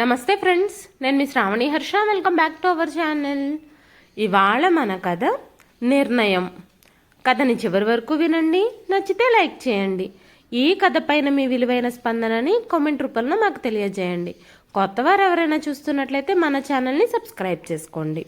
నమస్తే ఫ్రెండ్స్ నేను మీ Sravani Harsha. Welcome back to our channel ఇవాళ మన కథ నిర్ణయం. కథని చివరి వరకు వినండి నచ్చితే లైక్ చేయండి. ఈ కథ పైన మీ విలువైన స్పందనని కామెంట్ రూపంలో మాకు తెలియజేయండి. కొత్తవారు ఎవరైనా చూస్తున్నట్లయితే మన ఛానల్ని సబ్స్క్రైబ్ చేసుకోండి.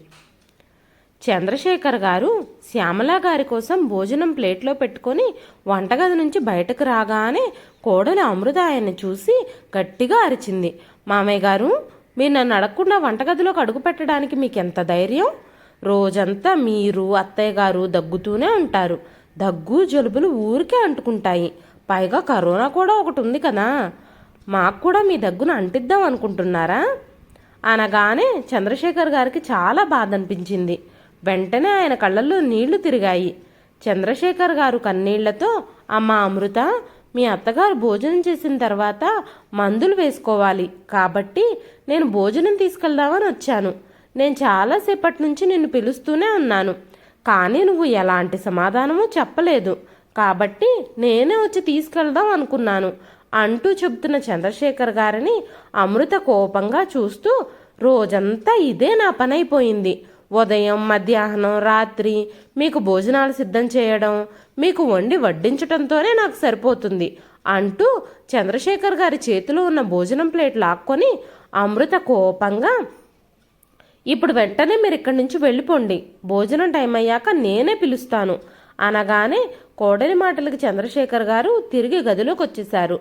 చంద్రశేఖర్ గారు శ్యామల గారి కోసం భోజనం ప్లేట్లో పెట్టుకొని వంటగది నుంచి బయటకు రాగానే కోడలి అమృత ఆయన్ని చూసి గట్టిగా అరిచింది. మామయ్య గారు మీరు నన్ను అడగకుండా వంటగదిలోకి అడుగు పెట్టడానికి మీకు ఎంత ధైర్యం? రోజంతా మీరు అత్తయ్య గారు దగ్గుతూనే ఉంటారు. దగ్గు జలుబులు ఊరికే అంటుకుంటాయి. పైగా కరోనా కూడా ఒకటి ఉంది కదా. మాకు కూడా మీ దగ్గును అంటిద్దాం అనుకుంటున్నారా? అనగానే చంద్రశేఖర్ గారికి చాలా బాధ అనిపించింది. వెంటనే ఆయన కళ్ళల్లో నీళ్ళు తిరిగాయి. చంద్రశేఖర్ గారు కన్నీళ్ళతో అమ్మ అమృత మీ అత్తగారు భోజనం చేసిన తర్వాత మందులు వేసుకోవాలి. కాబట్టి నేను భోజనం తీసుకెళ్దామని వచ్చాను. నేను చాలాసేపటి నుంచి నిన్ను పిలుస్తూనే ఉన్నాను. కానీ నువ్వు ఎలాంటి సమాధానమూ చెప్పలేదు. కాబట్టి నేనే వచ్చి తీసుకెళ్దాం అనుకున్నాను. అంటూ చెబుతున్న చంద్రశేఖర్ గారిని అమృత కోపంగా చూస్తూ రోజంతా ఇదే నా పనైపోయింది. ఉదయం మధ్యాహ్నం రాత్రి మీకు భోజనాలు సిద్ధం చేయడం మీకు వండి వడ్డించటంతోనే నాకు సరిపోతుంది అంటూ చంద్రశేఖర్ గారి చేతిలో ఉన్న భోజనం ప్లేట్ లాక్కొని అమృత కోపంగా ఇప్పుడు వెంటనే మీరు ఇక్కడి నుంచి వెళ్ళిపోండి. భోజనం టైం అయ్యాక నేనే పిలుస్తాను. అనగానే కోడలి మాటలకి చంద్రశేఖర్ గారు తిరిగి గదిలోకి వచ్చేశారు.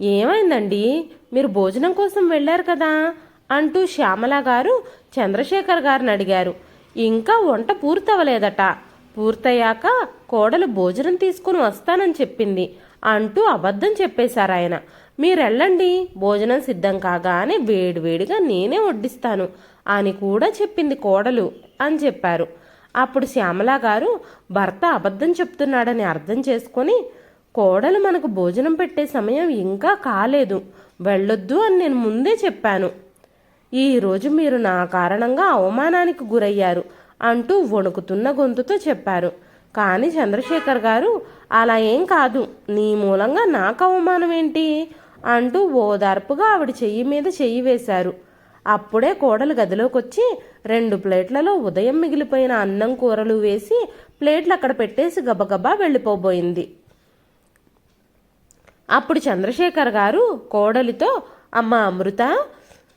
ఏమైందండి? మీరు భోజనం కోసం వెళ్ళారు కదా? అంటూ శ్యామల గారు చంద్రశేఖర్ గారిని అడిగారు. ఇంకా వంట పూర్తవలేదట. పూర్తయ్యాక కోడలు భోజనం తీసుకుని వస్తానని చెప్పింది అంటూ అబద్ధం చెప్పేశారాయన. మీరెళ్ళండి భోజనం సిద్ధం కాగానే వేడివేడిగా నేనే వడ్డిస్తాను అని కూడా చెప్పింది కోడలు అని చెప్పారు. అప్పుడు శ్యామల గారు భర్త అబద్ధం చెప్తున్నాడని అర్థం చేసుకొని కోడలు మనకు భోజనం పెట్టే సమయం ఇంకా కాలేదు వెళ్ళొద్దు అని నేను ముందే చెప్పాను. ఈరోజు మీరు నా కారణంగా అవమానానికి గురయ్యారు. అంటూ వణుకుతున్న గొంతుతో చెప్పారు. కానీ చంద్రశేఖర్ గారు అలా ఏం కాదు నీ మూలంగా నాకు అవమానం ఏంటి అంటూ ఓదార్పుగా ఆవిడ చెయ్యి మీద చెయ్యి వేశారు. అప్పుడే కోడలు గదిలోకి వచ్చి రెండు ప్లేట్లలో ఉదయం మిగిలిపోయిన అన్నం కూరలు వేసి ప్లేట్లు అక్కడ పెట్టేసి గబగబా వెళ్ళిపోబోయింది. అప్పుడు చంద్రశేఖర్ గారు కోడలితో అమ్మ అమృత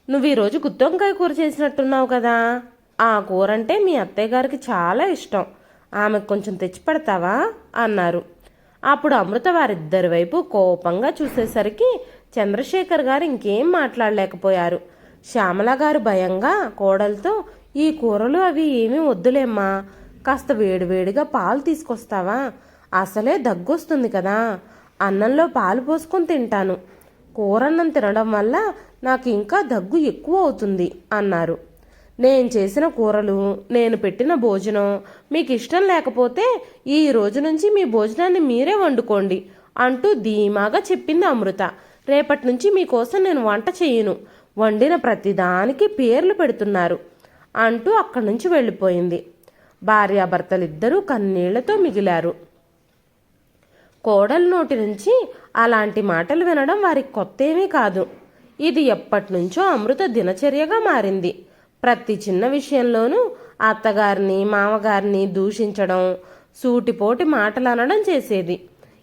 నువ్వు ఈరోజు గుత్తొంకాయ కూర చేసినట్టున్నావు కదా? ఆ కూర అంటే మీ అత్తయ్య గారికి చాలా ఇష్టం. ఆమెకు కొంచెం తెచ్చి పెడతావా? అన్నారు. అప్పుడు అమృత వారిద్దరి వైపు కోపంగా చూసేసరికి చంద్రశేఖర్ గారు ఇంకేం మాట్లాడలేకపోయారు. శ్యామల గారు భయంగా కోడలతో ఈ కూరలు అవి ఏమీ వద్దులేమ్మా. కాస్త వేడివేడిగా పాలు తీసుకొస్తావా? అసలే దగ్గొస్తుంది కదా. అన్నంలో పాలు పోసుకొని తింటాను. కూరన్నం తినడం వల్ల నాకు ఇంకా దగ్గు ఎక్కువ అవుతుంది అన్నారు. నేను చేసిన కూరలు నేను పెట్టిన భోజనం మీకు ఇష్టం లేకపోతే ఈ రోజు నుంచి మీ భోజనాన్ని మీరే వండుకోండి అంటూ ధీమాగా చెప్పింది అమృత. రేపటి నుంచి మీకోసం నేను వంట చేయను వండిన ప్రతిదానికి పేర్లు పెడుతున్నారు అంటూ అక్కడి నుంచి వెళ్ళిపోయింది. భార్యాభర్తలిద్దరూ కన్నీళ్ళతో మిగిలారు. కోడల నోటి నుంచి అలాంటి మాటలు వినడం వారికి కొత్త ఏమీ కాదు. ఇది ఎప్పటి నుంచో అమృత దినచర్యగా మారింది. ప్రతి చిన్న విషయంలోనూ అత్తగారిని మామగారిని దూషించడం సూటిపోటి మాటలు అనడం చేసేది.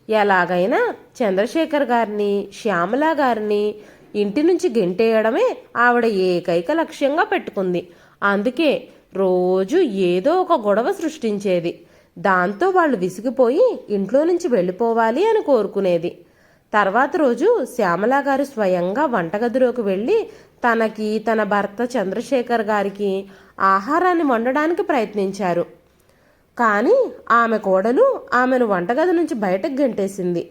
ఎలాగైనా చంద్రశేఖర్ గారిని శ్యామల గారిని ఇంటి నుంచి గెంటేయడమే ఆవిడ ఏకైక లక్ష్యంగా పెట్టుకుంది. అందుకే రోజు ఏదో ఒక గొడవ సృష్టించేది. దాంతో వాళ్ళు విసిగిపోయి ఇంట్లో నుంచి వెళ్ళిపోవాలి అని కోరుకునేది. తర్వాత రోజు శ్యామల గారు స్వయంగా వంటగదిలోకి వెళ్ళి తనకి తన భర్త చంద్రశేఖర్ గారికి ఆహారాన్ని వండడానికి ప్రయత్నించారు. కానీ ఆమె కోడలు ఆమెను వంటగది నుంచి బయటకు గంటేసింది.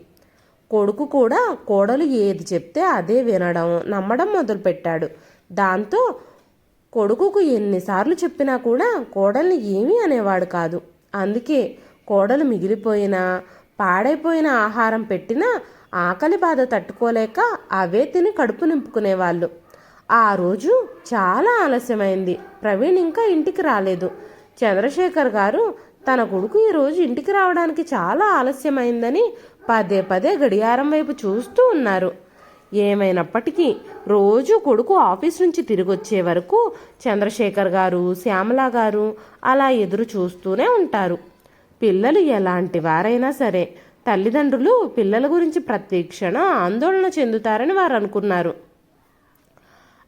కొడుకు కూడా కోడలు ఏది చెప్తే అదే వినడం నమ్మడం మొదలుపెట్టాడు. దాంతో కొడుకుకు ఎన్నిసార్లు చెప్పినా కూడా కోడల్ని ఏమీ అనేవాడు కాదు. అందుకే కోడలు మిగిలిపోయిన పాడైపోయిన ఆహారం పెట్టినా ఆకలి బాధ తట్టుకోలేక అవే తిని కడుపు నింపుకునేవాళ్ళు. ఆ రోజు చాలా ఆలస్యమైంది. ప్రవీణ్ ఇంకా ఇంటికి రాలేదు. చంద్రశేఖర్ గారు తన కొడుకు ఈరోజు ఇంటికి రావడానికి చాలా ఆలస్యమైందని పదే పదే గడియారం వైపు చూస్తూ ఉన్నారు. ఏమైనప్పటికీ రోజు కొడుకు ఆఫీస్ నుంచి తిరిగి వచ్చే వరకు చంద్రశేఖర్ గారు శ్యామల గారు అలా ఎదురు చూస్తూనే ఉంటారు. పిల్లలు ఎలాంటి వారైనా సరే తల్లిదండ్రులు పిల్లల గురించి ప్రతి క్షణం ఆందోళన చెందుతారని వారు అనుకున్నారు.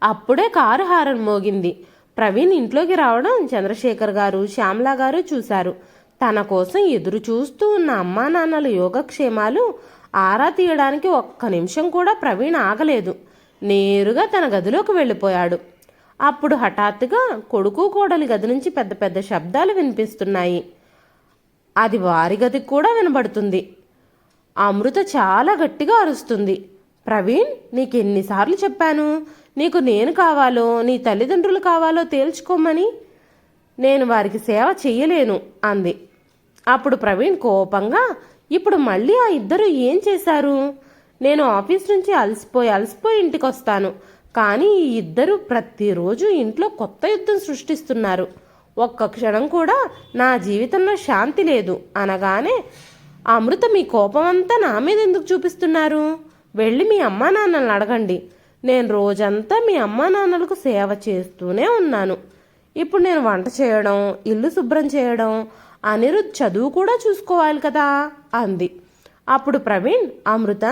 అప్పుడే కారు హారన్ మోగింది. ప్రవీణ్ ఇంట్లోకి రావడం చంద్రశేఖర్ గారు శ్యామల గారు చూశారు. తన కోసం ఎదురు చూస్తూ ఉన్న అమ్మా నాన్నల యోగక్షేమాలు ఆరా తీయడానికి ఒక్క నిమిషం కూడా ప్రవీణ్ ఆగలేదు. నేరుగా తన గదిలోకి వెళ్ళిపోయాడు. అప్పుడు హఠాత్తుగా కొడుకు కోడలి గది నుంచి పెద్ద పెద్ద శబ్దాలు వినిపిస్తున్నాయి. అది వారి గదికి కూడా వినబడుతుంది. అమృత చాలా గట్టిగా అరుస్తుంది. ప్రవీణ్ నీకు ఎన్నిసార్లు చెప్పాను? నీకు నేను కావాలో నీ తల్లిదండ్రులు కావాలో తేల్చుకోమని? నేను వారికి సేవ చెయ్యలేను అంది. అప్పుడు ప్రవీణ్ కోపంగా ఇప్పుడు మళ్ళీ ఆ ఇద్దరు ఏం చేశారు? నేను ఆఫీస్ నుంచి అలసిపోయి అలసిపోయి ఇంటికి వస్తాను కానీ ఈ ఇద్దరు ప్రతిరోజు ఇంట్లో కొత్త యుద్ధం సృష్టిస్తున్నారు. ఒక్క క్షణం కూడా నా జీవితంలో శాంతి లేదు అనగానే అమృత మీ కోపమంతా నా మీద ఎందుకు చూపిస్తున్నారు? వెళ్ళి మీ అమ్మా నాన్నలను అడగండి. నేను రోజంతా మీ అమ్మా నాన్నలకు సేవ చేస్తూనే ఉన్నాను. ఇప్పుడు నేను వంట చేయడం ఇల్లు శుభ్రం చేయడం అనిరుద్ చదువు కూడా చూసుకోవాలి కదా అంది. అప్పుడు ప్రవీణ్ అమృత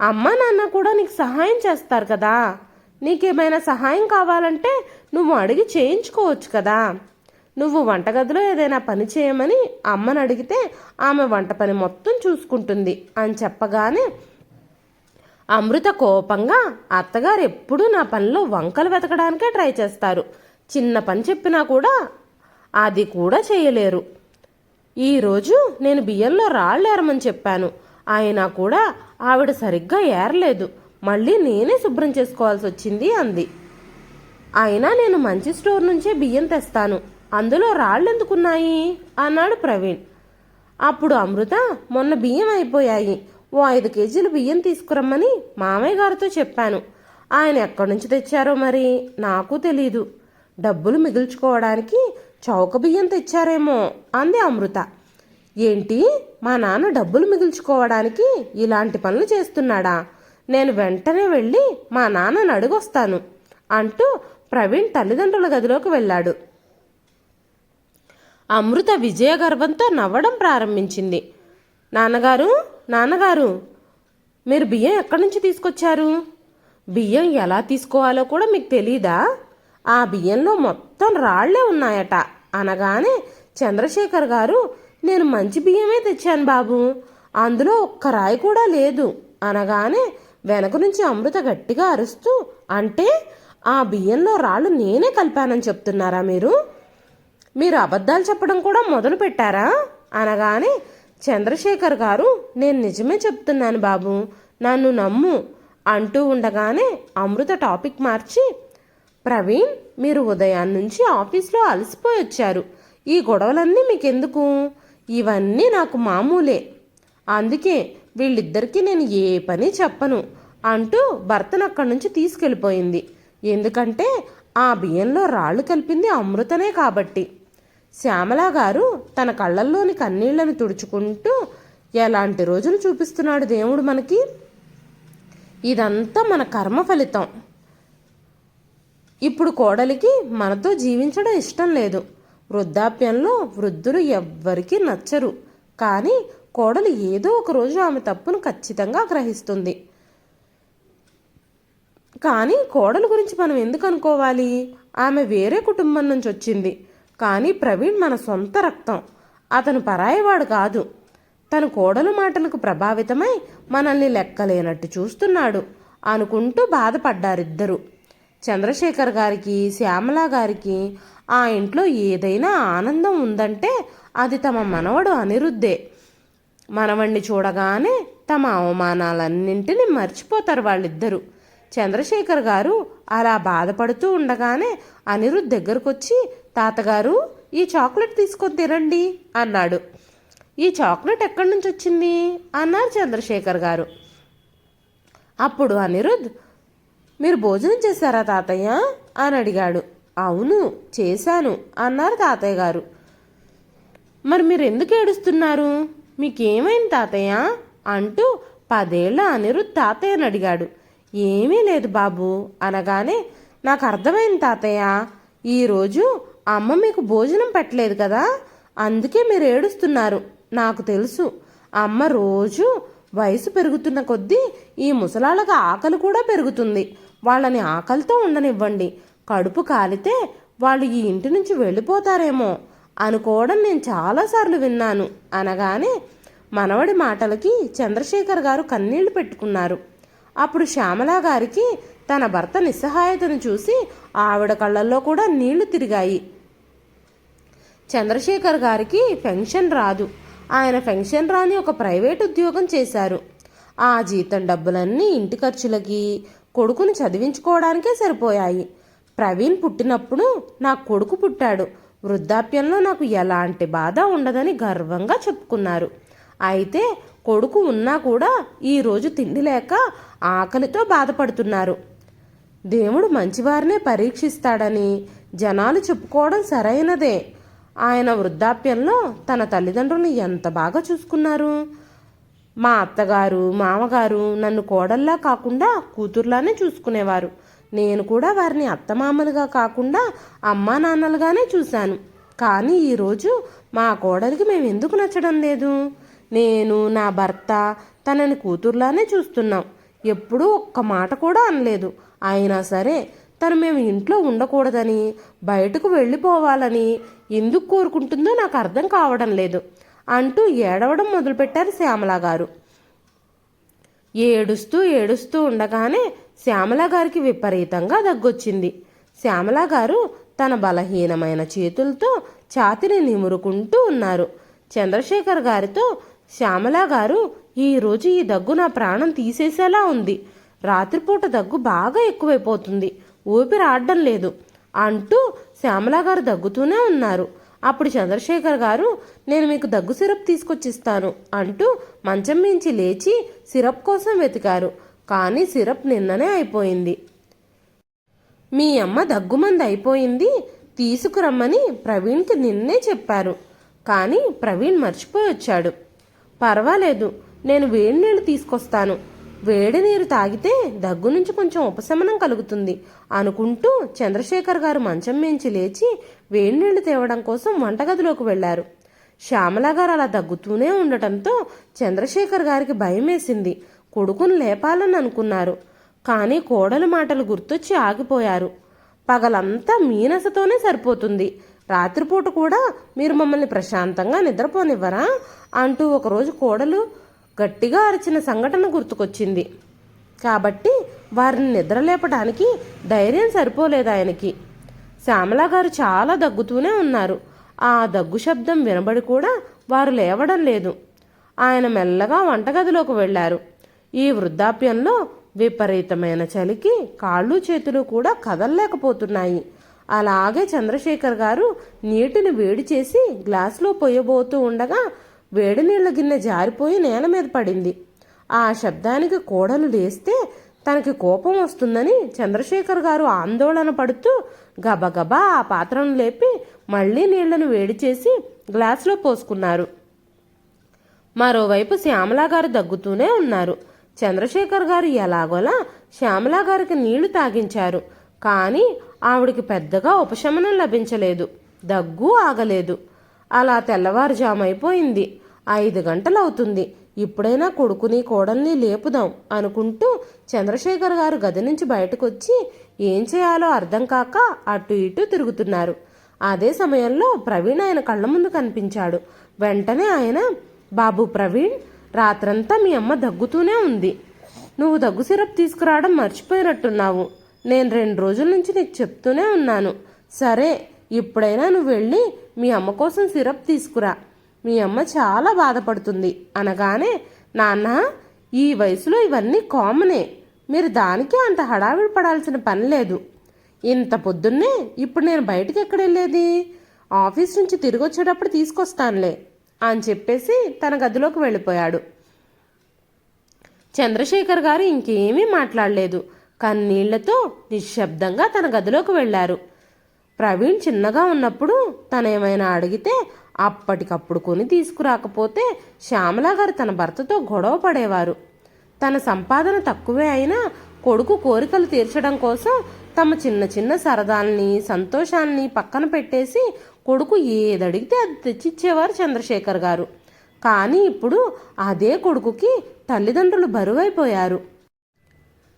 అమ్మ నాన్న కూడా నీకు సహాయం చేస్తారు కదా. నీకేమైనా సహాయం కావాలంటే నువ్వు అడిగి చేయించుకోవచ్చు కదా. నువ్వు వంటగదిలో ఏదైనా పని చేయమని అమ్మని అడిగితే ఆమె వంట పని మొత్తం చూసుకుంటుంది అని చెప్పగానే అమృత కోపంగా అత్తగారు ఎప్పుడూ నా పనిలో వంకలు వెతకడానికే ట్రై చేస్తారు. చిన్న పని చెప్పినా కూడా అది కూడా చేయలేరు. ఈరోజు నేను బియ్యంలో రాళ్ళు ఏరమని చెప్పాను. అయినా కూడా ఆవిడ సరిగ్గా ఏరలేదు. మళ్ళీ నేనే శుభ్రం చేసుకోవాల్సి వచ్చింది అంది. అయినా నేను మంచి స్టోర్ నుంచే బియ్యం తెస్తాను. అందులో రాళ్ళు ఎందుకున్నాయి అన్నాడు ప్రవీణ్. అప్పుడు అమృత మొన్న బియ్యం అయిపోయాయి. ఓ ఐదు కేజీలు బియ్యం తీసుకురమ్మని మామయ్య గారితో చెప్పాను. ఆయన ఎక్కడి నుంచి తెచ్చారో మరి నాకు తెలీదు. డబ్బులు మిగుల్చుకోవడానికి చౌక బియ్యం తెచ్చారేమో అంది అమృత. ఏంటి? మా నాన్న డబ్బులు మిగుల్చుకోవడానికి ఇలాంటి పనులు చేస్తున్నాడా? నేను వెంటనే వెళ్ళి మా నాన్నను అడుగొస్తాను అంటూ ప్రవీణ్ తల్లిదండ్రుల గదిలోకి వెళ్ళాడు. అమృత విజయగర్వంతో నవ్వడం ప్రారంభించింది. నాన్నగారు నాన్నగారు మీరు బియ్యం ఎక్కడి నుంచి తీసుకొచ్చారు? బియ్యం ఎలా తీసుకోవాలో కూడా మీకు తెలీదా? ఆ బియ్యంలో మొత్తం రాళ్ళే ఉన్నాయట. అనగానే చంద్రశేఖర్ గారు నేను మంచి బియ్యమే తెచ్చాను బాబు అందులో ఒక్క రాయి కూడా లేదు. అనగానే వెనక నుంచి అమృత గట్టిగా అరుస్తూ అంటే ఆ బియ్యంలో రాళ్ళు నేనే కలిపానని చెప్తున్నారా మీరు? మీరు అబద్ధాలు చెప్పడం కూడా మొదలు పెట్టారా? అనగానే చంద్రశేఖర్ గారు నేను నిజమే చెప్తున్నాను బాబు నన్ను నమ్ము అంటూ ఉండగానే అమృత టాపిక్ మార్చి ప్రవీణ్ మీరు ఉదయాన్నుంచి ఆఫీస్లో అలసిపోయి వచ్చారు. ఈ గొడవలన్నీ మీకెందుకు? ఇవన్నీ నాకు మామూలే. అందుకే వీళ్ళిద్దరికీ నేను ఏ పని చెప్పను అంటూ భర్తను అక్కడి నుంచి తీసుకెళ్ళిపోయింది. ఎందుకంటే ఆ బియ్యంలో రాళ్ళు కలిపింది అమృతనే కాబట్టి. శ్యామలా గారు తన కళ్ళల్లోని కన్నీళ్ళను తుడుచుకుంటూ ఎలాంటి రోజులు చూపిస్తున్నాడు దేవుడు మనకి? ఇదంతా మన కర్మ ఫలితం. ఇప్పుడు కోడలికి మనతో జీవించడం ఇష్టం లేదు. వృద్ధాప్యంలో వృద్ధులు ఎవ్వరికీ నచ్చరు. కానీ కోడలు ఏదో ఒక రోజు ఆమె తప్పును ఖచ్చితంగా గ్రహిస్తుంది. కానీ కోడలు గురించి మనం ఎందుకు అనుకోవాలి? ఆమె వేరే కుటుంబం నుంచి వచ్చింది. కానీ ప్రవీణ్ మన సొంత రక్తం. అతను పరాయవాడు కాదు. తన కోడలు మాటలకు ప్రభావితమై మనల్ని లెక్కలేనట్టు చూస్తున్నాడు అనుకుంటూ బాధపడ్డారిద్దరు. చంద్రశేఖర్ గారికి శ్యామల గారికి ఆ ఇంట్లో ఏదైనా ఆనందం ఉందంటే అది తమ మనవడు అనిరుద్దే మనవణ్ణి చూడగానే తమ అవమానాలన్నింటినీ మర్చిపోతారు వాళ్ళిద్దరూ. చంద్రశేఖర్ గారు అలా బాధపడుతూ ఉండగానే అనిరుద్ దగ్గరకొచ్చి తాతగారు ఈ చాక్లెట్ తీసుకొని తినండి అన్నాడు. ఈ చాక్లెట్ ఎక్కడి నుంచి వచ్చింది? అన్నారు చంద్రశేఖర్ గారు. అప్పుడు అనిరుద్ మీరు భోజనం చేశారా తాతయ్య? అని అడిగాడు. అవును చేశాను అన్నారు తాతయ్య గారు. మరి మీరు ఎందుకు ఏడుస్తున్నారు? మీకేమైంది తాతయ్య? అంటూ పదేళ్ళ అనిరుద్ తాతయ్యని అడిగాడు. ఏమీ లేదు బాబు అనగానే నాకు అర్థమైంది తాతయ్య ఈరోజు అమ్మ మీకు భోజనం పెట్టలేదు కదా అందుకే మీరు ఏడుస్తున్నారు. నాకు తెలుసు అమ్మ రోజు వయసు పెరుగుతున్న కొద్దీ ఈ ముసలాళ్ళకి ఆకలి కూడా పెరుగుతుంది. వాళ్ళని ఆకలితో ఉండనివ్వండి. కడుపు కాలితే వాళ్ళు ఈ ఇంటి నుంచి వెళ్ళిపోతారేమో అనుకోవడం నేను చాలాసార్లు విన్నాను. అనగానే మనవడి మాటలకి చంద్రశేఖర్ గారు కన్నీళ్ళు పెట్టుకున్నారు. అప్పుడు శ్యామలా గారికి తన భర్త నిస్సహాయతను చూసి ఆవిడ కళ్ళల్లో కూడా నీళ్ళు తిరిగాయి. చంద్రశేఖర్ గారికి పెన్షన్ రాదు. ఆయన పెన్షన్ రాని ఒక ప్రైవేట్ ఉద్యోగం చేశారు. ఆ జీతం డబ్బులన్నీ ఇంటి ఖర్చులకి కొడుకుని చదివించుకోవడానికే సరిపోయాయి. ప్రవీణ్ పుట్టినప్పుడు నా కొడుకు పుట్టాడు. వృద్ధాప్యంలో నాకు ఎలాంటి బాధ ఉండదని గర్వంగా చెప్పుకున్నారు. అయితే కొడుకు ఉన్నా కూడా ఈరోజు తిండి లేక ఆకలితో బాధపడుతున్నారు. దేవుడు మంచివారినే పరీక్షిస్తాడని జనాలు చెప్పుకోవడం సరైనదే. ఆయన వృద్ధాప్యంలో తన తల్లిదండ్రులను ఎంత బాగా చూసుకున్నారు? మా అత్తగారు మామగారు నన్ను కోడల్లా కాకుండా కూతుర్లానే చూసుకునేవారు. నేను కూడా వారిని అత్తమామలుగా కాకుండా అమ్మా నాన్నలుగానే చూశాను. కానీ ఈరోజు మా కోడలికి మేము ఎందుకు నచ్చడం లేదు? నేను నా భర్త తనని కూతుర్లానే చూస్తున్నాం. ఎప్పుడూ ఒక్క మాట కూడా అనలేదు. అయినా సరే తను మేము ఇంట్లో ఉండకూడదని బయటకు వెళ్ళిపోవాలని ఎందుకు కోరుకుంటుందో నాకు అర్థం కావడం లేదు అంటూ ఏడవడం మొదలుపెట్టారు శ్యామల గారు. ఏడుస్తూ ఏడుస్తూ ఉండగానే శ్యామల గారికి విపరీతంగా దగ్గొచ్చింది. శ్యామల గారు తన బలహీనమైన చేతులతో ఛాతిని నిమురుకుంటూ ఉన్నారు. చంద్రశేఖర్ గారితో శ్యామల గారు ఈరోజు ఈ దగ్గు నా ప్రాణం తీసేసేలా ఉంది. రాత్రిపూట దగ్గు బాగా ఎక్కువైపోతుంది. ఊపిరి ఆడడం లేదు. అంటూ శ్యామల గారు దగ్గుతూనే ఉన్నారు. అప్పుడు చంద్రశేఖర్ గారు నేను మీకు దగ్గు సిరప్ తీసుకొచ్చిస్తాను అంటూ మంచం మించి లేచి సిరప్ కోసం వెతికారు. కానీ సిరప్ నిన్ననే అయిపోయింది. మీ అమ్మ దగ్గుమంది అయిపోయింది. తీసుకురమ్మని ప్రవీణ్కి నిన్నే చెప్పారు. కానీ ప్రవీణ్ మర్చిపోయి వచ్చాడు. పర్వాలేదు. నేను వేడి నీళ్ళు తీసుకొస్తాను. వేడి నీరు తాగితే దగ్గు నుంచి కొంచెం ఉపశమనం కలుగుతుంది అనుకుంటూ చంద్రశేఖర్ గారు మంచం మించి లేచి వేడి నీళ్ళు తేవడం కోసం వంటగదిలోకి వెళ్ళారు. శ్యామల గారు అలా దగ్గుతూనే ఉండటంతో చంద్రశేఖర్ గారికి భయమేసింది కొడుకును లేపాలని అనుకున్నారు. కానీ కోడలు మాటలు గుర్తొచ్చి ఆగిపోయారు. పగలంతా మీనసతోనే సరిపోతుంది. రాత్రిపూట కూడా మీరు మమ్మల్ని ప్రశాంతంగా నిద్రపోనివ్వరా? అంటూ ఒకరోజు కోడలు గట్టిగా అరిచిన సంఘటన గుర్తుకొచ్చింది. కాబట్టి వారిని నిద్రలేపడానికి ధైర్యం సరిపోలేదు ఆయనకి. శ్యామల గారు చాలా దగ్గుతూనే ఉన్నారు. ఆ దగ్గు శబ్దం వినబడి కూడా వారు లేవడం లేదు. ఆయన మెల్లగా వంటగదిలోకి వెళ్ళారు. ఈ వృద్ధాప్యంలో విపరీతమైన చలికి కాళ్ళు చేతులు కూడా కదలలేకపోతున్నాయి. అలాగే చంద్రశేఖర్ గారు నీటిని వేడి చేసి గ్లాసులో పొయ్యబోతూ ఉండగా వేడి నీళ్ళ గిన్నె జారిపోయి నేల మీద పడింది. ఆ శబ్దానికి కోడలు లేస్తే తనకి కోపం వస్తుందని చంద్రశేఖర్ గారు ఆందోళన పడుతూ గబగబా ఆ పాత్రను లేపి మళ్ళీ నీళ్ళను వేడి చేసి గ్లాసులో పోసుకున్నారు. మరోవైపు శ్యామలా గారు దగ్గుతూనే ఉన్నారు. చంద్రశేఖర్ గారు ఎలాగోలా శ్యామలా గారికి నీళ్ళు తాగించారు. కానీ ఆవిడికి పెద్దగా ఉపశమనం లభించలేదు. దగ్గు ఆగలేదు. అలా తెల్లవారుజామైపోయింది. ఐదు గంటలవుతుంది. ఇప్పుడైనా కొడుకుని కోడల్ని లేపుదాం అనుకుంటూ చంద్రశేఖర్ గారు గది నుంచి బయటకు వచ్చి ఏం చేయాలో అర్థం కాక అటు ఇటు తిరుగుతున్నారు. అదే సమయంలో ప్రవీణ్ ఆయన కళ్ళ ముందు కనిపించాడు. వెంటనే ఆయన బాబు ప్రవీణ్ రాత్రంతా మీ అమ్మ దగ్గుతూనే ఉంది. నువ్వు దగ్గు సిరప్ తీసుకురావడం మర్చిపోయినట్టున్నావు. నేను రెండు రోజుల నుంచి నీకు చెప్తూనే ఉన్నాను. సరే ఇప్పుడైనా నువ్వు వెళ్ళి మీ అమ్మ కోసం సిరప్ తీసుకురా. మీ అమ్మ చాలా బాధపడుతుంది అనగానే నాన్న ఈ వయసులో ఇవన్నీ కామనే. మీరు దానికి అంత హడావిడి పడాల్సిన పని లేదు. ఇంత పొద్దున్నే ఇప్పుడు నేను బయటికి ఎక్కడ వెళ్ళేది? ఆఫీస్ నుంచి తిరిగి వచ్చేటప్పుడు తీసుకొస్తానులే అని చెప్పేసి తన గదిలోకి వెళ్ళిపోయాడు. చంద్రశేఖర్ గారు ఇంకేమీ మాట్లాడలేదు. కన్నీళ్ళతో నిశ్శబ్దంగా తన గదిలోకి వెళ్ళారు. ప్రవీణ్ చిన్నగా ఉన్నప్పుడు తనేమైనా అడిగితే అప్పటికప్పుడు కొని తీసుకురాకపోతే శ్యామల గారు తన భర్తతో గొడవ పడేవారు. తన సంపాదన తక్కువే అయినా కొడుకు కోరికలు తీర్చడం కోసం తమ చిన్న చిన్న సరదాల్ని సంతోషాన్ని పక్కన పెట్టేసి కొడుకు ఏదడిగితే అది తెచ్చిచ్చేవారు చంద్రశేఖర్ గారు. కానీ ఇప్పుడు అదే కొడుకుకి తల్లిదండ్రులు బరువైపోయారు.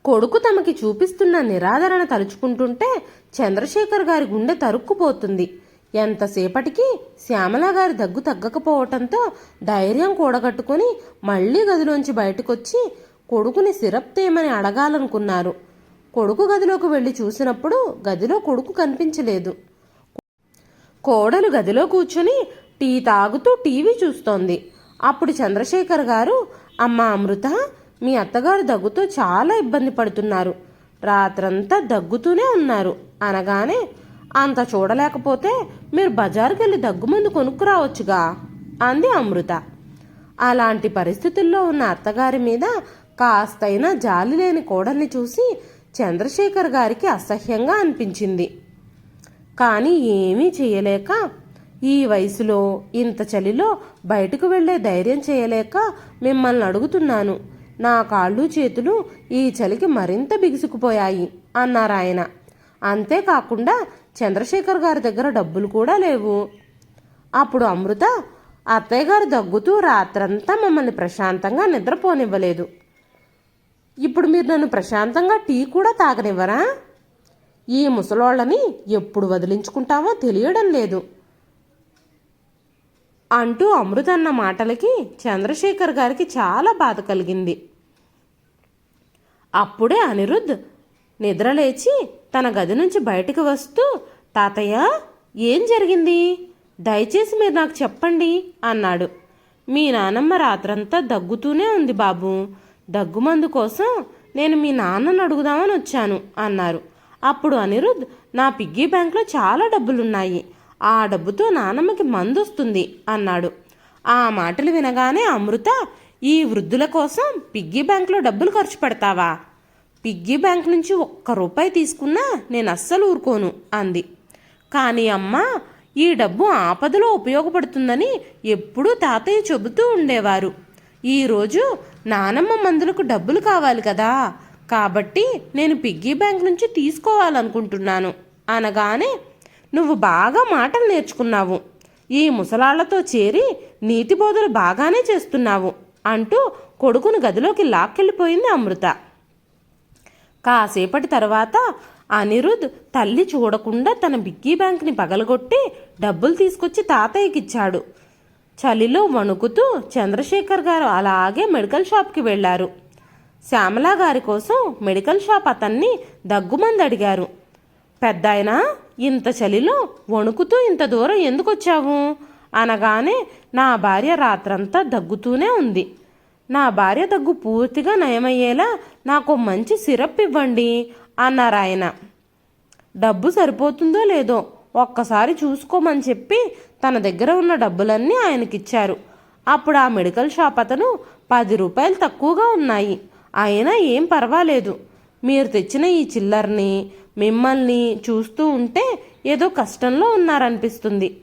కొడుకు తమకి చూపిస్తున్న నిరాదరణ తలుచుకుంటుంటే చంద్రశేఖర్ గారి గుండె తరుక్కుపోతుంది. ఎంతసేపటికి శ్యామల గారి దగ్గు తగ్గకపోవటంతో ధైర్యం కూడగట్టుకుని మళ్ళీ గదిలోంచి బయటకొచ్చి కొడుకుని సిరప్ తేమని అడగాలనుకున్నారు. కొడుకు గదిలోకి వెళ్ళి చూసినప్పుడు గదిలో కొడుకు కనిపించలేదు. కోడలు గదిలో కూర్చుని టీ తాగుతూ టీవీ చూస్తోంది. అప్పుడు చంద్రశేఖర్ గారు అమ్మ అమృత మీ అత్తగారు దగ్గుతో చాలా ఇబ్బంది పడుతున్నారు. రాత్రంతా దగ్గుతూనే ఉన్నారు అనగానే అంత చూడలేకపోతే మీరు బజారుకెళ్ళి దగ్గుమందు కొనుక్కురావచ్చుగా అంది అమృత. అలాంటి పరిస్థితుల్లో ఉన్న అత్తగారి మీద కాస్తైనా జాలి లేని కోడల్ని చూసి చంద్రశేఖర్ గారికి అసహ్యంగా అనిపించింది. కానీ ఏమీ చేయలేక ఈ వయసులో ఇంత చలిలో బయటకు వెళ్ళే ధైర్యం చేయలేక మిమ్మల్ని అడుగుతున్నాను. నా కాళ్ళు చేతులు ఈ చలికి మరింత బిగుసుకుపోయాయి అన్నారు ఆయన అంతేకాకుండా చంద్రశేఖర్ గారి దగ్గర డబ్బులు కూడా లేవు. అప్పుడు అమృత అత్తయ్య గారు దగ్గుతూ రాత్రంతా మమ్మల్ని ప్రశాంతంగా నిద్రపోనివ్వలేదు. ఇప్పుడు మీరు నన్ను ప్రశాంతంగా టీ కూడా తాగనివ్వరా? ఈ ముసలోళ్ళని ఎప్పుడు వదిలించుకుంటామో తెలియడం లేదు అంటూ అమృత అన్న మాటలకి చంద్రశేఖర్ గారికి చాలా బాధ కలిగింది. అప్పుడే అనిరుద్ధ్ నిద్రలేచి తన గది నుంచి బయటకు వస్తూ తాతయ్య ఏం జరిగింది? దయచేసి మీరు నాకు చెప్పండి అన్నాడు. మీ నానమ్మ రాత్రంతా దగ్గుతూనే ఉంది బాబు. దగ్గుమందు కోసం నేను మీ నాన్నను అడుగుదామని వచ్చాను అన్నారు. అప్పుడు అనిరుద్ నా పిగ్గీ బ్యాంక్లో చాలా డబ్బులున్నాయి. ఆ డబ్బుతో నానమ్మకి మందు వస్తుంది అన్నాడు. ఆ మాటలు వినగానే అమృత ఈ వృద్ధుల కోసం పిగ్గీ బ్యాంక్లో డబ్బులు ఖర్చు పెడతావా? పిగ్గీ బ్యాంక్ నుంచి ఒక్క రూపాయి తీసుకున్నా నేను అస్సలు ఊరుకోను అంది. కానీ అమ్మ ఈ డబ్బు ఆపదలో ఉపయోగపడుతుందని ఎప్పుడూ తాతయ్య చెబుతూ ఉండేవారు. ఈరోజు నానమ్మ మందులకు డబ్బులు కావాలి కదా కాబట్టి నేను పిగ్గీ బ్యాంక్ నుంచి తీసుకోవాలనుకుంటున్నాను అనగానే నువ్వు బాగా మాటలు నేర్చుకున్నావు. ఈ ముసలాళ్ళతో చేరి నీతి బోధలు బాగానే చేస్తున్నావు అంటూ కొడుకును గదిలోకి లాక్కెళ్ళిపోయింది అమృత. కాసేపటి తర్వాత అనిరుద్ తల్లి చూడకుండా తన బిగ్గీ బ్యాంక్ని పగలగొట్టి డబ్బులు తీసుకొచ్చి తాతయ్యకిచ్చాడు చలిలో వణుకుతూ చంద్రశేఖర్ గారు అలాగే మెడికల్ షాప్కి వెళ్ళారు. శ్యామల గారి కోసం మెడికల్ షాప్ అతన్ని దగ్గుమంది అడిగారు. పెద్దాయన ఇంత చలిలో వణుకుతూ ఇంత దూరం ఎందుకు వచ్చావు అనగానే నా భార్య రాత్రంతా దగ్గుతూనే ఉంది. నా భార్య దగ్గు పూర్తిగా నయమయ్యేలా నాకు మంచి సిరప్ ఇవ్వండి అన్నారు ఆయన. డబ్బు సరిపోతుందో లేదో ఒక్కసారి చూసుకోమని చెప్పి తన దగ్గర ఉన్న డబ్బులన్నీ ఆయనకిచ్చారు. అప్పుడు ఆ మెడికల్ షాప్ అతను పది రూపాయలు తక్కువగా ఉన్నాయి. అయినా ఏం పర్వాలేదు. మీరు తెచ్చిన ఈ చిల్లర్ని మిమ్మల్ని చూస్తూ ఉంటే ఏదో కష్టంలో ఉన్నారనిపిస్తుంది.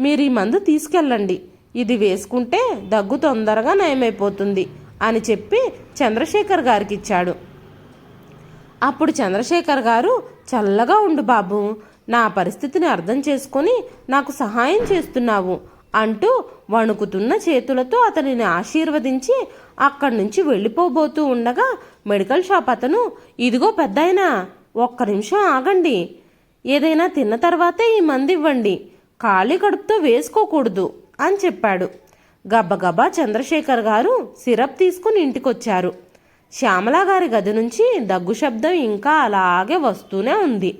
మీరు ఈ మందు తీసుకెళ్ళండి. ఇది వేసుకుంటే దగ్గు తొందరగా నయమైపోతుంది అని చెప్పి చంద్రశేఖర్ గారికి ఇచ్చాడు అప్పుడు చంద్రశేఖర్ గారు చల్లగా ఉండు బాబు నా పరిస్థితిని అర్థం చేసుకొని నాకు సహాయం చేస్తున్నావు అంటూ వణుకుతున్న చేతులతో అతనిని ఆశీర్వదించి అక్కడి నుంచి వెళ్ళిపోబోతూ ఉండగా మెడికల్ షాప్ అతను ఇదిగో పెద్దాయనా ఒక్క నిమిషం ఆగండి. ఏదైనా తిన్న తర్వాతే ఈ మంది ఇవ్వండి ఖాళీ కడుపుతో వేసుకోకూడదు. అని చెప్పాడు. గబగబా చంద్రశేఖర్ గారు సిరప్ తీసుకుని ఇంటికొచ్చారు. శ్యామల గారి గది నుంచి దగ్గు శబ్దం ఇంకా అలాగే వస్తూనే ఉంది.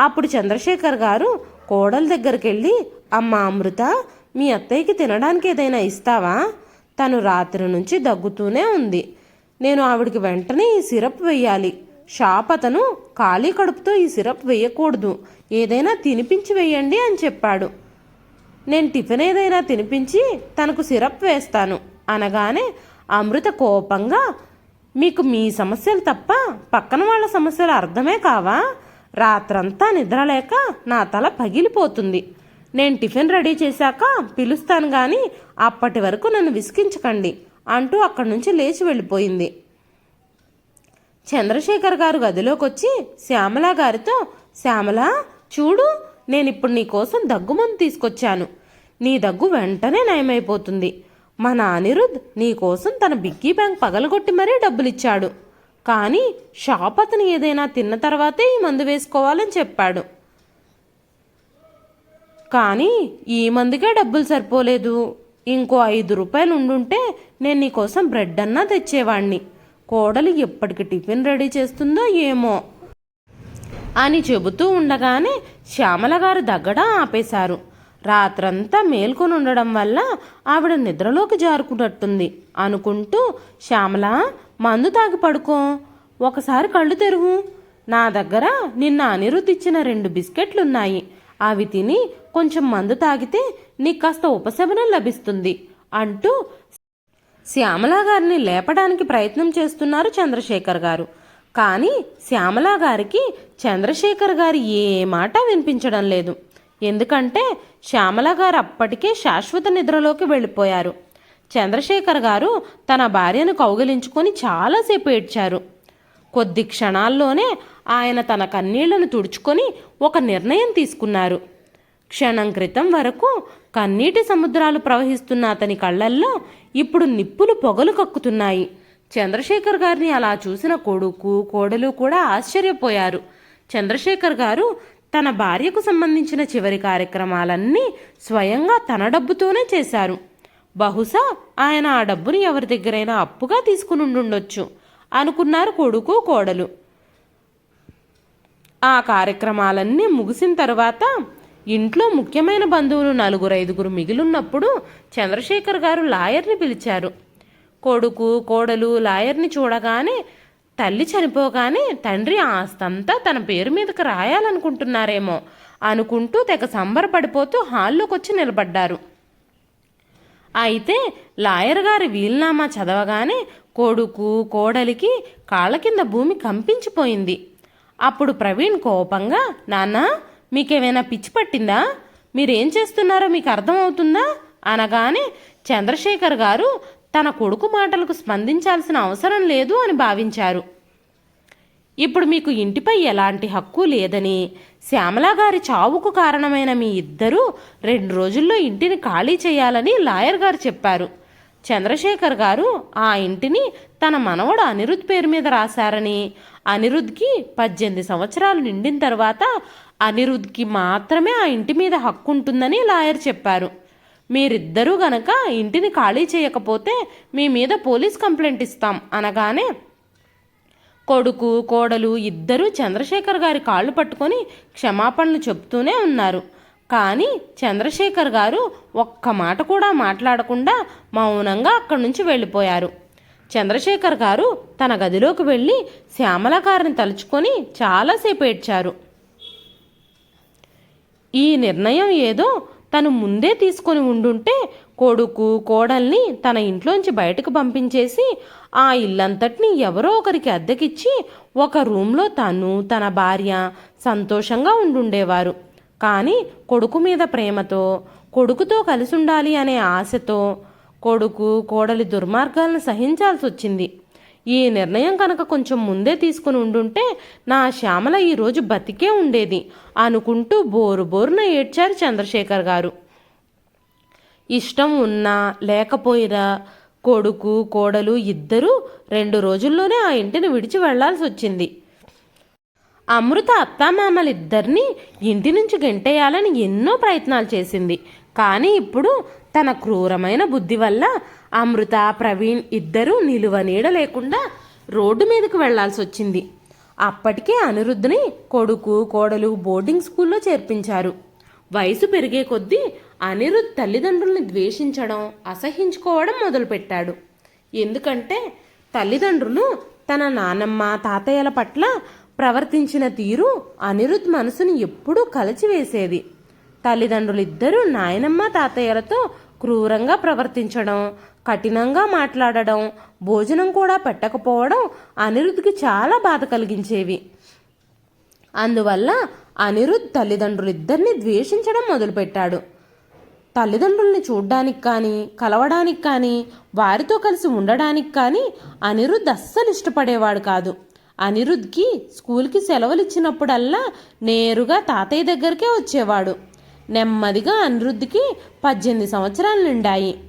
అప్పుడు చంద్రశేఖర్ గారు కోడల దగ్గరికి వెళ్ళి అమ్మ అమృత మీ అత్తయ్యకి తినడానికి ఏదైనా ఇస్తావా? తను రాత్రి నుంచి దగ్గుతూనే ఉంది. నేను ఆవిడికి వెంటనే ఈ సిరప్ వెయ్యాలి. షాప్ అతను ఖాళీ కడుపుతో ఈ సిరప్ వేయకూడదు ఏదైనా తినిపించి వేయండి అని చెప్పాడు. నేను టిఫిన్ ఏదైనా తినిపించి తనకు సిరప్ వేస్తాను అనగానే అమృత కోపంగా మీకు మీ సమస్యలు తప్ప పక్కన వాళ్ళ సమస్యలు అర్థమే కావా? రాత్రంతా నిద్రలేక నా తల పగిలిపోతుంది. నేను టిఫిన్ రెడీ చేశాక పిలుస్తాను కానీ అప్పటి వరకు నన్ను విసిగించకండి అంటూ అక్కడి నుంచి లేచి వెళ్ళిపోయింది. చంద్రశేఖర్ గారు గదిలోకి వచ్చి శ్యామల గారితో శ్యామల చూడు నేను ఇప్పుడు నీ కోసం దగ్గుమందు తీసుకొచ్చాను. నీ దగ్గు వెంటనే నయమైపోతుంది. మన అనిరుద్ నీ కోసం తన బిగ్గీ బ్యాంక్ పగలగొట్టి మరీ డబ్బులిచ్చాడు. కానీ షాప్ అతను ఏదైనా తిన్న తర్వాతే ఈ మందు వేసుకోవాలని చెప్పాడు. కానీ ఈ మందుకే డబ్బులు సరిపోలేదు. ఇంకో ఐదు రూపాయలు ఉండుంటే నేను నీకోసం బ్రెడ్ అన్నా తెచ్చేవాణ్ణి. కోడలు ఎప్పటికి టిఫిన్ రెడీ చేస్తుందో ఏమో. అని చెబుతూ ఉండగానే శ్యామల గారు దగ్గడం ఆపేశారు. రాత్రంతా మేల్కొని ఉండడం వల్ల ఆవిడ నిద్రలోకి జారుకున్నట్టుంది అనుకుంటూ శ్యామల మందు తాగి పడుకో. ఒకసారి కళ్ళు తెరువు. నా దగ్గర నిన్న అనిరుద్ధ్ ఇచ్చిన రెండు బిస్కెట్లున్నాయి. అవి తిని కొంచెం మందు తాగితే నీకు కాస్త ఉపశమనం లభిస్తుంది అంటూ శ్యామల గారిని లేపడానికి ప్రయత్నం చేస్తున్నారు చంద్రశేఖర్ గారు. కానీ శ్యామల గారికి చంద్రశేఖర్ గారి ఏ మాట వినిపించడం లేదు. ఎందుకంటే శ్యామల గారు అప్పటికే శాశ్వత నిద్రలోకి వెళ్ళిపోయారు. చంద్రశేఖర్ గారు తన భార్యను కౌగిలించుకొని చాలాసేపు ఏడ్చారు. కొద్ది క్షణాల్లోనే ఆయన తన కన్నీళ్ళను తుడుచుకొని ఒక నిర్ణయం తీసుకున్నారు. క్షణం క్రితం వరకు కన్నీటి సముద్రాలు ప్రవహిస్తున్న అతని కళ్ళల్లో ఇప్పుడు నిప్పులు పొగలు కక్కుతున్నాయి. చంద్రశేఖర్ గారిని అలా చూసిన కొడుకు కోడలు కూడా ఆశ్చర్యపోయారు. చంద్రశేఖర్ గారు తన భార్యకు సంబంధించిన చివరి కార్యక్రమాలన్నీ స్వయంగా తన డబ్బుతోనే చేశారు. బహుశా ఆయన ఆ డబ్బుని ఎవరి దగ్గరైనా అప్పుగా తీసుకుని ఉండొచ్చు అనుకున్నారు కొడుకు కోడలు. ఆ కార్యక్రమాలన్నీ ముగిసిన తర్వాత ఇంట్లో ముఖ్యమైన బంధువులు నలుగురు ఐదుగురు మిగిలిన్నప్పుడు చంద్రశేఖర్ గారు లాయర్ని పిలిచారు. కొడుకు కోడలు లాయర్ని చూడగానే తల్లి చనిపోగానే తండ్రి ఆస్తంతా తన పేరు మీదకి రాయాలనుకుంటున్నారేమో అనుకుంటూ తెగ సంబరపడిపోతూ హాల్లోకి వచ్చి నిలబడ్డారు. అయితే లాయర్ గారి వీలునామా చదవగానే కొడుకు కోడలికి కాళ్ళ కింద భూమి కంపించిపోయింది. అప్పుడు ప్రవీణ్ కోపంగా నాన్న మీకేమైనా పిచ్చి పట్టిందా? మీరేం చేస్తున్నారో మీకు అర్థమవుతుందా? అనగానే చంద్రశేఖర్ గారు తన కొడుకు మాటలకు స్పందించాల్సిన అవసరం లేదు అని భావించారు. ఇప్పుడు మీకు ఇంటిపై ఎలాంటి హక్కు లేదని శ్యామల గారి చావుకు కారణమైన మీ ఇద్దరూ రెండు రోజుల్లో ఇంటిని ఖాళీ చేయాలని లాయర్ గారు చెప్పారు. చంద్రశేఖర్ గారు ఆ ఇంటిని తన మనవడు అనిరుద్ పేరు మీద రాశారని అనిరుద్కి పద్దెనిమిది సంవత్సరాలు నిండిన తర్వాత అనిరుద్ధ్కి మాత్రమే ఆ ఇంటి మీద హక్కు ఉంటుందని లాయర్ చెప్పారు. మీరిద్దరూ గనక ఇంటిని ఖాళీ చేయకపోతే మీ మీద పోలీస్ కంప్లైంట్ ఇస్తాం అనగానే కొడుకు కోడలు ఇద్దరూ చంద్రశేఖర్ గారి కాళ్ళు పట్టుకొని క్షమాపణలు చెప్తూనే ఉన్నారు. కానీ చంద్రశేఖర్ గారు ఒక్క మాట కూడా మాట్లాడకుండా మౌనంగా అక్కడి నుంచి వెళ్ళిపోయారు. చంద్రశేఖర్ గారు తన గదిలోకి వెళ్ళి శ్యామల గారిని తలుచుకొని చాలాసేపు ఏడ్చారు. ఈ నిర్ణయం ఏదో తను ముందే తీసుకొని ఉండుంటే కొడుకు కోడల్ని తన ఇంట్లోంచి బయటకు పంపించేసి ఆ ఇల్లంతటిని ఎవరో ఒకరికి అద్దెకిచ్చి ఒక రూమ్లో తను తన భార్య సంతోషంగా ఉండుండేవారు. కానీ కొడుకు మీద ప్రేమతో కొడుకుతో కలిసి ఉండాలి అనే ఆశతో కొడుకు కోడలి దుర్మార్గాలను సహించాల్సి వచ్చింది ఈ నిర్ణయం కనుక కొంచెం ముందే తీసుకుని ఉండుంటే నా శ్యామల ఈరోజు బతికే ఉండేది అనుకుంటూ బోరు బోరున ఏడ్చారు చంద్రశేఖర్ గారు. ఇష్టం ఉన్నా లేకపోయినా కొడుకు కోడలు ఇద్దరూ రెండు రోజుల్లోనే ఆ ఇంటిని విడిచి వెళ్ళాల్సి వచ్చింది అమృత అత్తామామలిద్దరినీ ఇంటి నుంచి గెంటేయాలని ఎన్నో ప్రయత్నాలు చేసింది. కానీ ఇప్పుడు తన క్రూరమైన బుద్ధి వల్ల అమృత ప్రవీణ్ ఇద్దరూ నిలువ నీడ లేకుండా రోడ్డు మీదకు వెళ్ళాల్సి వచ్చింది. అప్పటికే అనిరుద్ధిని కొడుకు కోడలు బోర్డింగ్ స్కూల్లో చేర్పించారు. వయసు పెరిగే కొద్దీ అనిరుద్ధ్ తల్లిదండ్రుల్ని ద్వేషించడం అసహించుకోవడం మొదలుపెట్టాడు. ఎందుకంటే తల్లిదండ్రులు తన నానమ్మ తాతయ్యల పట్ల ప్రవర్తించిన తీరు అనిరుద్ధ్ మనసుని ఎప్పుడూ కలిచివేసేది. తల్లిదండ్రులిద్దరూ నాయనమ్మ తాతయ్యలతో క్రూరంగా ప్రవర్తించడం కఠినంగా మాట్లాడడం భోజనం కూడా పెట్టకపోవడం అనిరుద్ధ్కి చాలా బాధ కలిగించేవి. అందువల్ల అనిరుద్ధ్ తల్లిదండ్రులిద్దరిని ద్వేషించడం మొదలుపెట్టాడు. తల్లిదండ్రుల్ని చూడ్డానికి కానీ కలవడానికి కానీ వారితో కలిసి ఉండడానికి కానీ అనిరుద్ధ్ అస్సలు ఇష్టపడేవాడు కాదు. అనిరుద్ధ్కి స్కూల్కి సెలవులు ఇచ్చినప్పుడల్లా నేరుగా తాతయ్య దగ్గరికే వచ్చేవాడు. నెమ్మదిగా అనిరుద్ధ్కి పద్దెనిమిది సంవత్సరాలు నిండాయి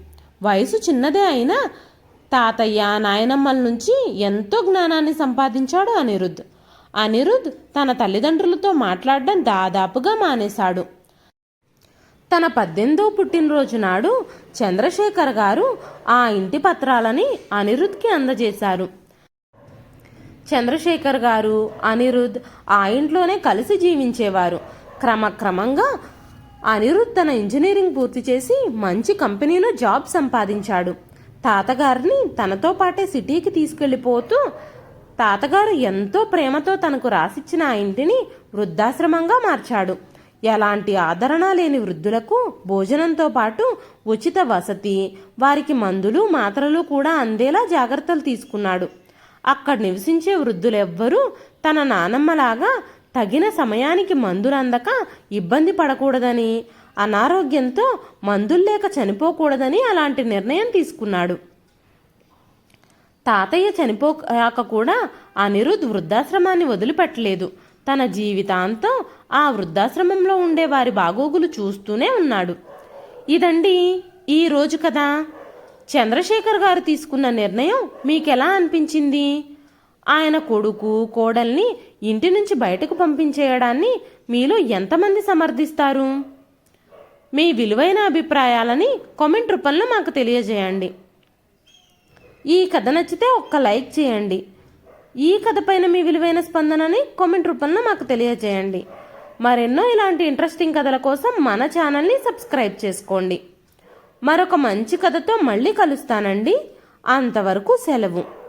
వయసు చిన్నదే అయినా తాతయ్య నాయనమ్మల నుంచి ఎంతో జ్ఞానాన్ని సంపాదించాడు అనిరుద్ధ్ అనిరుద్ధ్ తన తల్లిదండ్రులతో మాట్లాడడం దాదాపుగా మానేశాడు. తన పద్దెనిమిదో పుట్టినరోజు నాడు చంద్రశేఖర్ గారు ఆ ఇంటి పత్రాలని అనిరుద్ధ్కి అందజేశారు. చంద్రశేఖర్ గారు అనిరుద్ధ్ ఆ ఇంట్లోనే కలిసి జీవించేవారు. క్రమక్రమంగా అనిరుద్ తన ఇంజనీరింగ్ పూర్తి చేసి మంచి కంపెనీలో జాబ్ సంపాదించాడు. తాతగారిని తనతో పాటే సిటీకి తీసుకెళ్ళిపోతూ తాతగారు ఎంతో ప్రేమతో తనకు రాసిచ్చిన ఆ ఇంటిని వృద్ధాశ్రమంగా మార్చాడు. ఎలాంటి ఆదరణ లేని వృద్ధులకు భోజనంతో పాటు ఉచిత వసతి వారికి మందులు మాత్రలు కూడా అందేలా జాగ్రత్తలు తీసుకున్నాడు. అక్కడ నివసించే వృద్ధులెవ్వరూ తన నానమ్మలాగా తగిన సమయానికి మందులు అందక ఇబ్బంది పడకూడదని అనారోగ్యంతో మందులు లేక చనిపోకూడదని అలాంటి నిర్ణయం తీసుకున్నాడు. తాతయ్య చనిపోయాక కూడా అనిరుద్ వృద్ధాశ్రమాన్ని వదిలిపెట్టలేదు. తన జీవితాంతం ఆ వృద్ధాశ్రమంలో ఉండే వారి బాగోగులు చూస్తూనే ఉన్నాడు. ఇదండి ఈరోజు కదా చంద్రశేఖర్ గారు తీసుకున్న నిర్ణయం మీకెలా అనిపించింది? ఆయన కొడుకు కోడల్ని ఇంటి నుంచి బయటకు పంపించేయడాన్ని మీలో ఎంతమంది సమర్థిస్తారు? మీ విలువైన అభిప్రాయాలని కామెంట్ రూపంలో మాకు తెలియజేయండి. ఈ కథ నచ్చితే ఒక్క లైక్ చేయండి. ఈ కథ పైన మీ విలువైన స్పందనని కామెంట్ రూపంలో మాకు తెలియజేయండి. మరెన్నో ఇలాంటి ఇంట్రెస్టింగ్ కథల కోసం మన ఛానల్ని సబ్స్క్రైబ్ చేసుకోండి. మరొక మంచి కథతో మళ్ళీ కలుస్తానండి. అంతవరకు సెలవు.